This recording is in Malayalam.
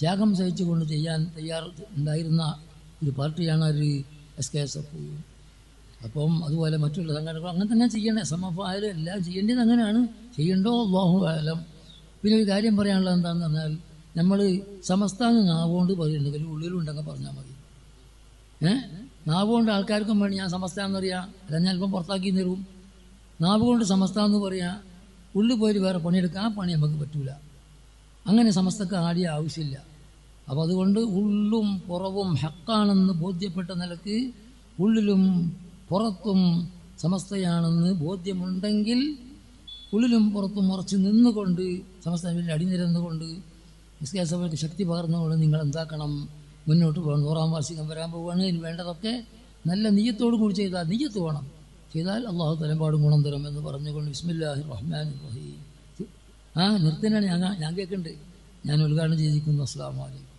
ത്യാഗം സഹിച്ചുകൊണ്ട് ചെയ്യാൻ തയ്യാർ ഉണ്ടായിരുന്ന ഒരു പാർട്ടിയാണ് ഒരു എസ് കെ എസ് എഫ് അപ്പം അതുപോലെ മറ്റുള്ള സംഘടനകൾ അങ്ങനെ തന്നെ ചെയ്യണേ. സമഫായാലും എല്ലാം ചെയ്യേണ്ടത് അങ്ങനെയാണ്. ചെയ്യണ്ടോ? അള്ളാഹു പിന്നെ ഒരു കാര്യം പറയാനുള്ളത് എന്താണെന്ന് പറഞ്ഞാൽ നമ്മൾ സമസ്താങ്ങ് നാവുകൊണ്ട് പറയുന്നുണ്ടെങ്കിൽ ഉള്ളിലുണ്ടെങ്കിൽ പറഞ്ഞാൽ മതി. ഏഹ് നാവുകൊണ്ട് ആൾക്കാർക്കും വേണ്ടി ഞാൻ സമസ്ത എന്ന് പറയാം. അല്ല ഞാൻ അല്പം പുറത്താക്കി തരും. നാവുകൊണ്ട് സമസ്ത എന്ന് പറയാം. ഉള്ളിൽ പോയിട്ട് വേറെ പണിയെടുക്കാൻ ആ പണി നമുക്ക് പറ്റൂല. അങ്ങനെ സമസ്തക്ക് ആടിയ ആവശ്യമില്ല. അപ്പം അതുകൊണ്ട് ഉള്ളും പുറവും ഹക്കാണെന്ന് ബോധ്യപ്പെട്ട നിലയ്ക്ക് ഉള്ളിലും പുറത്തും സമസ്തയാണെന്ന് ബോധ്യമുണ്ടെങ്കിൽ ഉള്ളിലും പുറത്തും ഉറച്ച് നിന്നുകൊണ്ട് സമസ്തയിൽ അടിനിരന്നുകൊണ്ട് കൊണ്ട് കെ സഭയ്ക്ക് ശക്തി പകർന്നുകൊണ്ട് നിങ്ങൾ എന്താക്കണം? മുന്നോട്ട് പോകണം. നൂറാം വാർഷികം വരാൻ പോവുകയാണ്. ഇനി വേണ്ടതൊക്കെ നല്ല നീയത്തോടു കൂടി ചെയ്താൽ നീയത്ത് വേണം. ചെയ്താൽ അള്ളാഹു തലമ്പാടും ഗുണം തരും എന്ന് പറഞ്ഞുകൊണ്ട് ബിസ്മില്ലാഹി റഹ്മാൻ റഹീം. ആ നിർത്തനാണ് ഞാൻ ഞാൻ കേൾക്കുന്നുണ്ട് ഞാൻ ഉദ്ഘാടനം ചെയ്തിരിക്കുന്നു. അസ്സാം വലൈക്കും